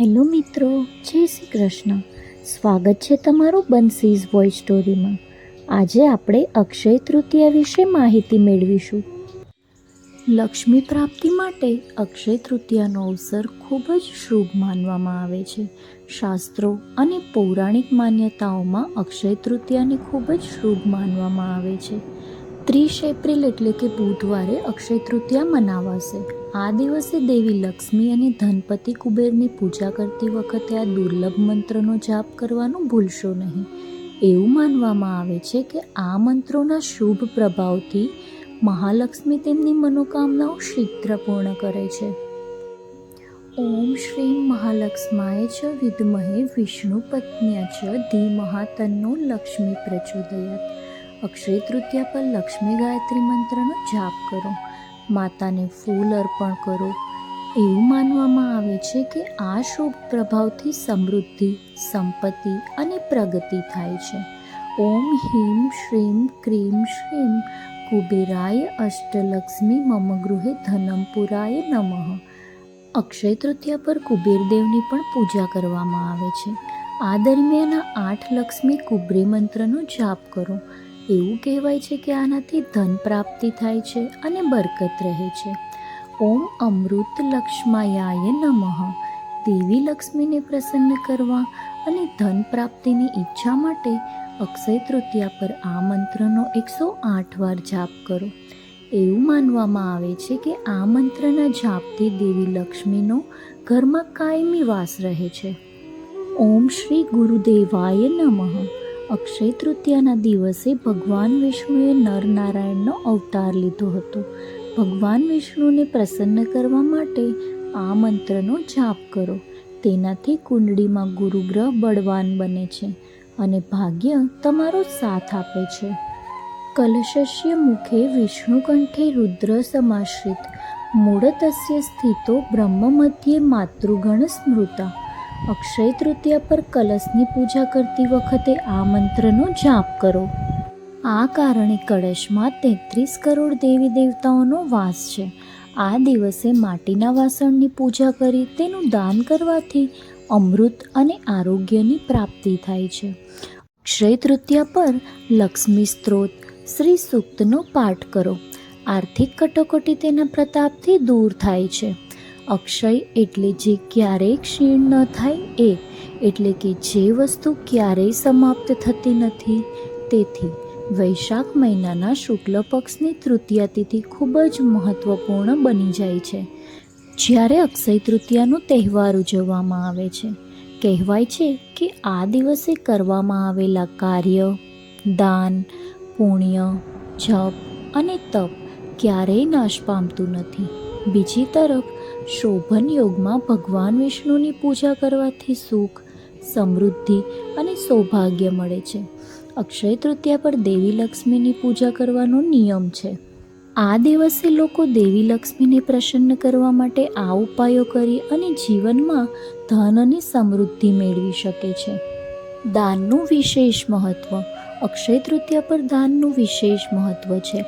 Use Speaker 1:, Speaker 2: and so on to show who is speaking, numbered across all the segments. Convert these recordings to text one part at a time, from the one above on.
Speaker 1: Hello મિત્રો, જય શ્રી કૃષ્ણ. સ્વાગત છે તમારું બંસીઝ વોઇસ સ્ટોરીમાં. આજે આપણે અક્ષય તૃતીયા વિશે માહિતી મેળવીશું. લક્ષ્મી પ્રાપ્તિ માટે અક્ષય તૃતીયાનો અવસર ખૂબ જ શુભ માનવામાં આવે છે. શાસ્ત્રો અને પૌરાણિક માન્યતાઓમાં અક્ષય તૃતીયાને ખૂબ જ શુભ માનવામાં આવે છે. ત્રીસ એપ્રિલ એટલે કે બુધવારે અક્ષય તૃતીયા મનાવાશે. આ દિવસે દેવી લક્ષ્મી અને ધનપતિ કુબેરની પૂજા કરતી વખતે આ દુર્લભ મંત્રનો જાપ કરવાનું ભૂલશો નહીં. એવું માનવામાં આવે છે કે આ મંત્રોના શુભ પ્રભાવથી મહાલક્ષ્મી તેમની મનોકામનાઓ શીઘ્ર પૂર્ણ કરે છે. ઓમ શ્રી મહાલક્ષ્માય ચ વિદ્મહે વિષ્ણુ પત્ન્ય ચ ધીમહા તન્નો લક્ષ્મી પ્રચોદયાત. અક્ષય તૃતીયા પર લક્ષ્મી ગાયત્રી મંત્રનો જાપ કરો. માતાને ફૂલ અર્પણ કરો. એવું માનવામાં આવે છે કે આ શુભ પ્રભાવથી સમૃદ્ધિ, સંપત્તિ અને પ્રગતિ થાય છે. ઓમ હિમ શ્રીમ ક્રીમ શ્રીમ કુબેરાય અષ્ટલક્ષ્મી મમ ગૃહે ધનમપુરાય નમઃ. અક્ષય તૃતીયા પર કુબેરદેવની પણ પૂજા કરવામાં આવે છે. આ દરમિયાન આઠ લક્ષ્મી કુબરી મંત્રનો જાપ કરો. એવું કહેવાય છે કે આનાથી ધન પ્રાપ્તિ થાય છે અને બરકત રહે છે. ઓમ અમૃત લક્ષ્માયાય નમઃ. દેવી લક્ષ્મીને પ્રસન્ન કરવા અને ધન પ્રાપ્તિની ઈચ્છા માટે અક્ષય તૃતીયા પર આ મંત્રનો એકસો આઠ વાર જાપ કરો. એવું માનવામાં આવે છે કે આ મંત્રના જાપથી દેવી લક્ષ્મીનો ઘરમાં કાયમી વાસ રહે છે. ઓમ શ્રી ગુરુદેવાય નમઃ. અક્ષય તૃતીયાના દિવસે ભગવાન વિષ્ણુએ નરનારાયણનો અવતાર લીધો હતો. ભગવાન વિષ્ણુને પ્રસન્ન કરવા માટે આ મંત્રનો જાપ કરો. તેનાથી કુંડળીમાં ગુરુગ્રહ બળવાન બને છે અને ભાગ્ય તમારો સાથ આપે છે. કલશસ્ય મુખે વિષ્ણુકંઠે રુદ્ર સમાશ્રિત. મૂળતસ્ય સ્થિતો બ્રહ્મ મધ્યે માતૃગણ સ્મૃતા. અક્ષય તૃતીયા પર કલશની પૂજા કરતી વખતે આ મંત્રનો જાપ કરો. આ કારણે કળશમાં તેત્રીસ કરોડ દેવી દેવતાઓનો વાસ છે. આ દિવસે માટીના વાસણની પૂજા કરી તેનું દાન કરવાથી અમૃત અને આરોગ્યની પ્રાપ્તિ થાય છે. અક્ષય તૃતીયા પર લક્ષ્મી સ્ત્રોત શ્રી સૂક્તનો પાઠ કરો. આર્થિક કટોકટી તેના પ્રતાપથી દૂર થાય છે. અક્ષય એટલે જે ક્યારેય ક્ષીણ ન થાય એ, એટલે કે જે વસ્તુ ક્યારેય સમાપ્ત થતી નથી. તેથી, વૈશાખ મહિનાના શુક્લ પક્ષની તૃતીયા તિથિ ખૂબ જ મહત્વપૂર્ણ બની જાય છે. જ્યારે અક્ષય તૃતીયાનો તહેવાર ઉજવવામાં આવે છે, કહેવાય છે કે આ દિવસે કરવામાં આવેલા કાર્ય, દાન, પુણ્ય, જપ અને તપ ક્યારેય નાશ પામતું નથી. બીજી તરફ શોભન યોગમાં ભગવાન વિષ્ણુની પૂજા કરવાથી સુખ, સમૃદ્ધિ અને સૌભાગ્ય મળે છે. અક્ષય તૃતીયા પર દેવી લક્ષ્મીની પૂજા કરવાનો નિયમ છે. આ દિવસે લોકો દેવી લક્ષ્મીને પ્રસન્ન કરવા માટે આ ઉપાયો કરી અને જીવનમાં ધન અને સમૃદ્ધિ મેળવી શકે છે. દાનનું વિશેષ મહત્વ. અક્ષય તૃતીયા પર દાનનું વિશેષ મહત્વ છે.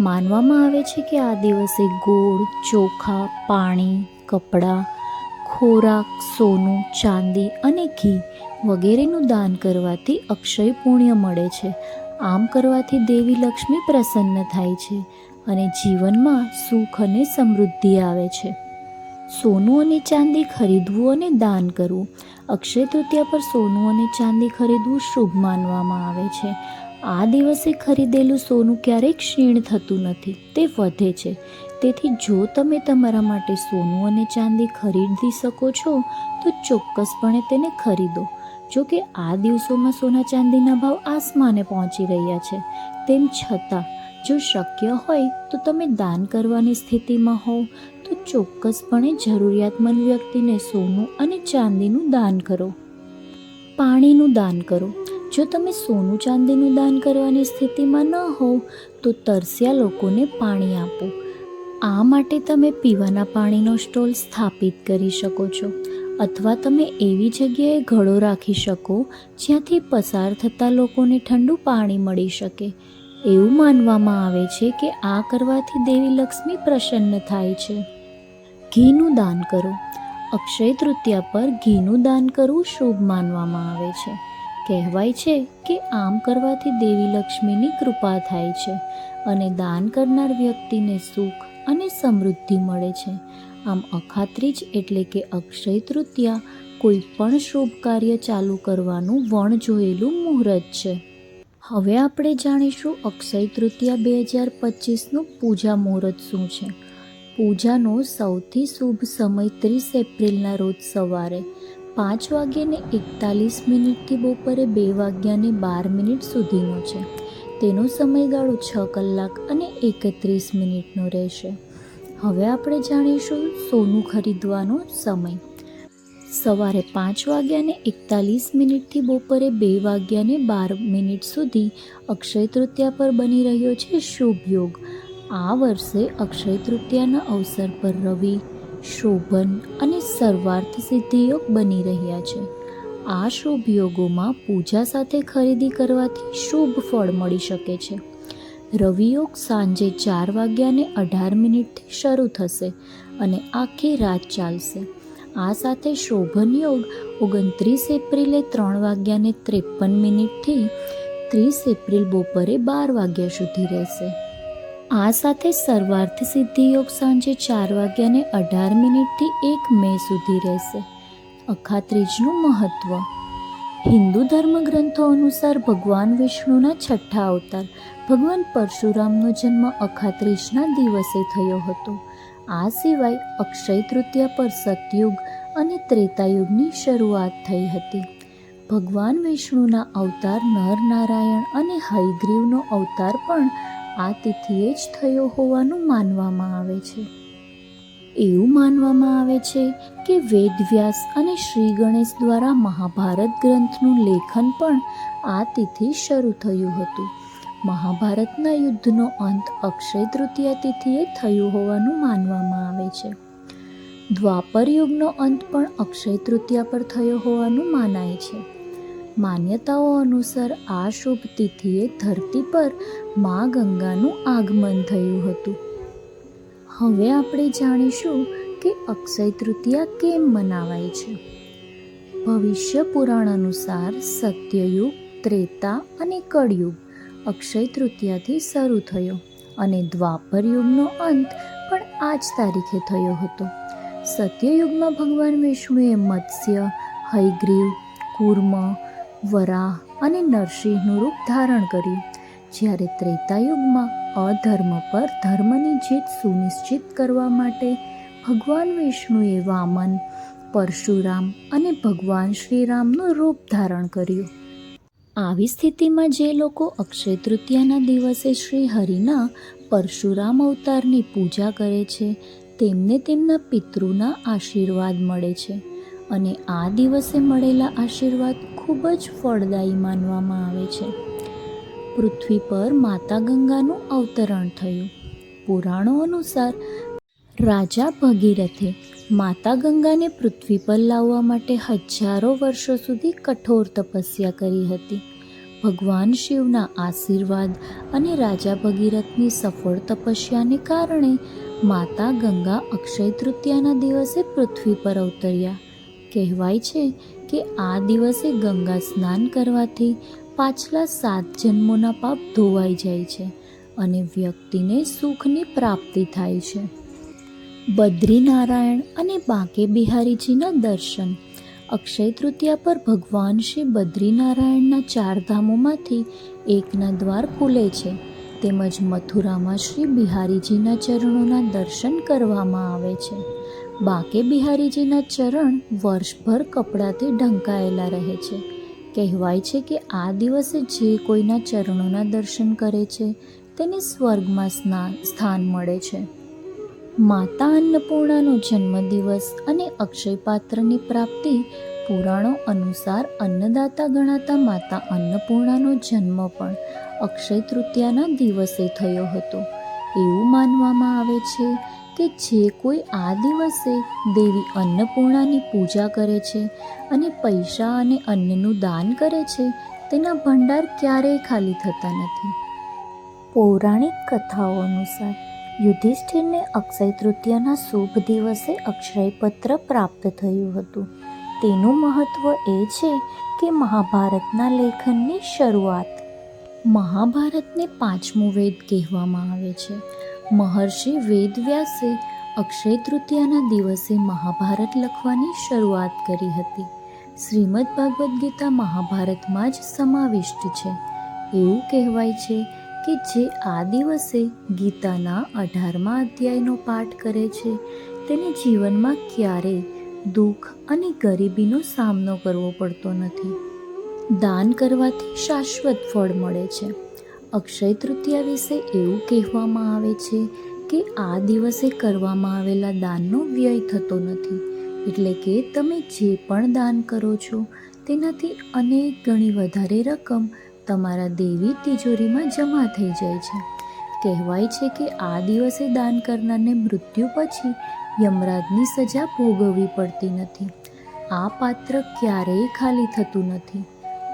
Speaker 1: માનવામાં આવે છે કે આ દિવસે ગોળ, ચોખા, પાણી, કપડાં, ખોરાક, સોનું, ચાંદી અને ઘી વગેરેનું દાન કરવાથી અક્ષય પુણ્ય મળે છે. આમ કરવાથી દેવી લક્ષ્મી પ્રસન્ન થાય છે અને જીવનમાં સુખ અને સમૃદ્ધિ આવે છે. સોનું અને ચાંદી ખરીદવું અને દાન કરવું. અક્ષય તૃતીયા પર સોનું અને ચાંદી ખરીદવું શુભ માનવામાં આવે છે. આ દિવસે ખરીદેલું સોનું ક્યારેય ક્ષીણ થતું નથી. તે વધે છે. તેથી જો તમે તમારા માટે સોનું અને ચાંદી ખરીદી શકો છો, તો ચોક્કસપણે તેને ખરીદો. જો કે આ દિવસોમાં સોના ચાંદીના ભાવ આસમાને પહોંચી રહ્યા છે. તેમ છતાં, જો શક્ય હોય, તો તમે દાન કરવાની સ્થિતિમાં હોવ, તો ચોક્કસપણે જરૂરિયાતમંદ વ્યક્તિને સોનું અને ચાંદીનું દાન કરો. પાણીનું દાન કરો. જો તમે સોનું ચાંદીનું દાન કરવાની સ્થિતિમાં ન હોવ, તો તરસ્યા લોકોને પાણી આપો. આ માટે તમે પીવાના પાણીનો સ્ટોલ સ્થાપિત કરી શકો છો, અથવા તમે એવી જગ્યાએ ઘડો રાખી શકો, જ્યાંથી પસાર થતા લોકોને ઠંડુ પાણી મળી શકે. એવું માનવામાં આવે છે કે આ કરવાથી દેવી લક્ષ્મી પ્રસન્ન થાય છે. ઘીનું દાન કરો. અક્ષય તૃતીયા પર ઘીનું દાન કરવું શુભ માનવામાં આવે છે. કહેવાય છે કે આમ કરવાથી દેવી લક્ષ્મીની કૃપા થાય છે અને દાન કરનાર વ્યક્તિને સુખ અને સમૃદ્ધિ મળે છે. આમ અખાત્રીજ એટલે કે અક્ષય તૃતીયા કોઈ પણ શુભ કાર્ય ચાલુ કરવાનું વણ જોયેલું મુહૂર્ત છે. હવે આપણે જાણીશું અક્ષય તૃતીયા બે હજાર પચીસનું પૂજા મુહૂર્ત શું છે. પૂજાનો સૌથી શુભ સમય ત્રીસ એપ્રિલના રોજ સવારે પાંચ વાગ્યાને એકતાલીસ મિનિટથી બપોરે બે વાગ્યાને બાર મિનિટ સુધીનો છે. તેનો સમયગાળો છ કલાક અને એકત્રીસ મિનિટનો રહેશે. હવે આપણે જાણીશું સોનું ખરીદવાનો સમય. સવારે પાંચ વાગ્યાને એકતાલીસ મિનિટથી બપોરે બે વાગ્યાને બાર મિનિટ સુધી અક્ષય તૃતીયા પર બની રહ્યો છે શુભ યોગ. આ વર્ષે અક્ષય તૃતીયાના અવસર પર રવિ શોભન અને સર્વાર્થ સિદ્ધિયોગ બની રહ્યા છે. આ શુભ યોગોમાં પૂજા સાથે ખરીદી કરવાથી શુભ ફળ મળી શકે છે. રવિયોગ સાંજે ચાર વાગ્યાને અઢાર મિનિટથી શરૂ થશે અને આખી રાત ચાલશે. આ સાથે શોભન યોગ ઓગણત્રીસ એપ્રિલે ત્રણ વાગ્યાને ત્રેપન મિનિટથી ત્રીસ એપ્રિલ બપોરે બાર વાગ્યા સુધી રહેશે. આ સાથે સર્વાર્થ સિદ્ધિ યોગ સાંજે ચાર વાગ્યાને અઢાર મિનિટથી એક મે સુધી રહેશે. અખાત્રીજનું મહત્વ. હિન્દુ ધર્મ ગ્રંથો અનુસાર ભગવાન વિષ્ણુના છઠ્ઠા અવતાર, ભગવાન પરશુરામનો જન્મ અખાત્રીજના દિવસે થયો હતો. આ સિવાય અક્ષય તૃતીયા પર સતયુગ અને ત્રેતાયુગની શરૂઆત થઈ હતી. ભગવાન વિષ્ણુના અવતાર નર નારાયણ અને હયગ્રીવનો અવતાર પણ આ તિથિએ જ થયો હોવાનું માનવામાં આવે છે. એવું માનવામાં આવે છે કે વેદવ્યાસ અને શ્રી ગણેશ દ્વારા મહાભારત ગ્રંથનું લેખન પણ આ તિથિ શરૂ થયું હતું. મહાભારતના યુદ્ધનો અંત અક્ષય તૃતીયા તિથિએ થયું હોવાનું માનવામાં આવે છે. દ્વાપર યુગનો અંત પણ અક્ષય તૃતીયા પર થયો હોવાનું માનાય છે. માન્યતાઓ અનુસાર આ શુભ તિથિએ ધરતી પર મા ગંગાનું આગમન થયું હતું. હવે આપણે જાણીશું કે અક્ષય તૃતીયા કેમ મનાવાય છે. ભવિષ્ય પુરાણ અનુસાર સત્યયુગ, ત્રેતા અને કળયુગ અક્ષય તૃતીયાથી શરૂ થયો અને દ્વાપર યુગનો અંત પણ આ જ તારીખે થયો હતો. સત્યયુગમાં ભગવાન વિષ્ણુએ મત્સ્ય, હયગ્રીવ, કુર્મ વરાહ અને નરસિંહનું રૂપ ધારણ કર્યું. જ્યારે ત્રેતાયુગમાં અધર્મ પર ધર્મની જીત સુનિશ્ચિત કરવા માટે ભગવાન વિષ્ણુએ વામન, પરશુરામ અને ભગવાન શ્રીરામનું રૂપ ધારણ કર્યું. આવી સ્થિતિમાં જે લોકો અક્ષય તૃતીયાના દિવસે શ્રી હરિના પરશુરામ અવતારની પૂજા કરે છે, તેમને તેમના પિતૃના આશીર્વાદ મળે છે અને આ દિવસે મળેલા આશીર્વાદ ખૂબ જ ફળદાયી માનવામાં આવે છે. પૃથ્વી પર માતા ગંગાનું અવતરણ થયું. પુરાણો અનુસાર, રાજા ભગીરથે માતા ગંગાને પૃથ્વી પર લાવવા માટે હજારો વર્ષો સુધી કઠોર તપસ્યા કરી હતી. ભગવાન શિવના આશીર્વાદ અને રાજા ભગીરથની સફળ તપસ્યાને કારણે માતા ગંગા અક્ષય તૃતીયાના દિવસે પૃથ્વી પર અવતર્યા. કહેવાય છે કે આ દિવસે ગંગા સ્નાન કરવાથી પાછલા સાત જન્મોના પાપ ધોવાઈ જાય છે અને વ્યક્તિને સુખની પ્રાપ્તિ થાય છે. બદ્રીનારાયણ અને બાંકે બિહારીજીના દર્શન. અક્ષય તૃતીયા પર ભગવાન શ્રી બદ્રીનારાયણના ચાર ધામોમાંથી એકના દ્વાર ખુલે છે. તેમજ મથુરામાં શ્રી બિહારીજીના ચરણોના દર્શન કરવામાં આવે છે. બાંકે બિહારીજીના ચરણ વર્ષભર કપડાથી ઢંકાયેલા રહે છે. કહેવાય છે કે આ દિવસે જે કોઈના ચરણોના દર્શન કરે છે, તેને સ્વર્ગમાં સ્નાન, સ્થાન મળે છે. માતા અન્નપૂર્ણાનો જન્મદિવસ અને અક્ષય પાત્રની પ્રાપ્તિ પુરાણો અનુસાર અન્નદાતા ગણાતા માતા અન્નપૂર્ણાનો જન્મ પણ અક્ષય તૃતીયાના દિવસે થયો હતો. એવું માનવામાં આવે છે કે જે કોઈ આ દિવસે દેવી અન્નપૂર્ણાની પૂજા કરે છે અને પૈસા અને અન્નનું દાન કરે છે, તેના ભંડાર ક્યારેય ખાલી થતા નથી. પૌરાણિક કથાઓ અનુસાર, યુધિષ્ઠિરને અક્ષય તૃતીયાના શુભ દિવસે અક્ષયપત્ર પ્રાપ્ત થયું હતું. તેનું મહત્વ એ છે કે મહાભારતના લેખનની શરૂઆત મહાભારતને પાંચમું વેદ કહેવામાં આવે છે. મહર્ષિ વેદવ્યાસે અક્ષય તૃતીયાના દિવસે મહાભારત લખવાની શરૂઆત કરી હતી. શ્રીમદ ભાગવદ્ ગીતા મહાભારતમાં જ સમાવિષ્ટ છે. એવું કહેવાય છે કે જે આ દિવસે ગીતાના અઢારમા અધ્યાયનો પાઠ કરે છે, તેને જીવનમાં ક્યારેય દુઃખ અને ગરીબીનો સામનો કરવો પડતો નથી. દાન કરવાથી શાશ્વત ફળ મળે છે. અક્ષય તૃતીયા વિશે એવું કહેવામાં આવે છે કે આ દિવસે કરવામાં આવેલા દાનનો વ્યય થતો નથી. એટલે કે તમે જે પણ દાન કરો છો, તેનાથી અનેક ગણી વધારે રકમ તમારા દેવી તિજોરીમાં જમા થઈ જાય છે. કહેવાય છે કે આ દિવસે દાન કરનારને મૃત્યુ પછી યમરાજની સજા ભોગવવી પડતી નથી. આ પાત્ર ક્યારેય ખાલી થતું નથી.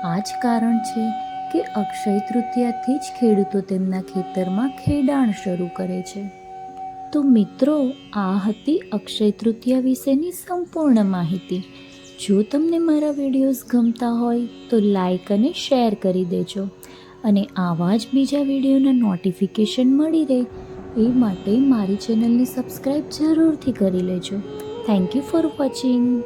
Speaker 1: આ જ કારણ છે કે અક્ષય તૃતીયાથી જ ખેડૂતો તેમના ખેતરમાં ખેડાણ શરૂ કરે છે. તો મિત્રો, આ હતી અક્ષય તૃતીયા વિશેની સંપૂર્ણ માહિતી. જો તમને મારા વિડીયોઝ ગમતા હોય, તો લાઈક અને શેર કરી દેજો. અને આવા જ બીજા વિડીયોના નોટિફિકેશન મળી રહે, એ માટે મારી ચેનલને સબસ્ક્રાઈબ જરૂરથી કરી લેજો. Thank you for watching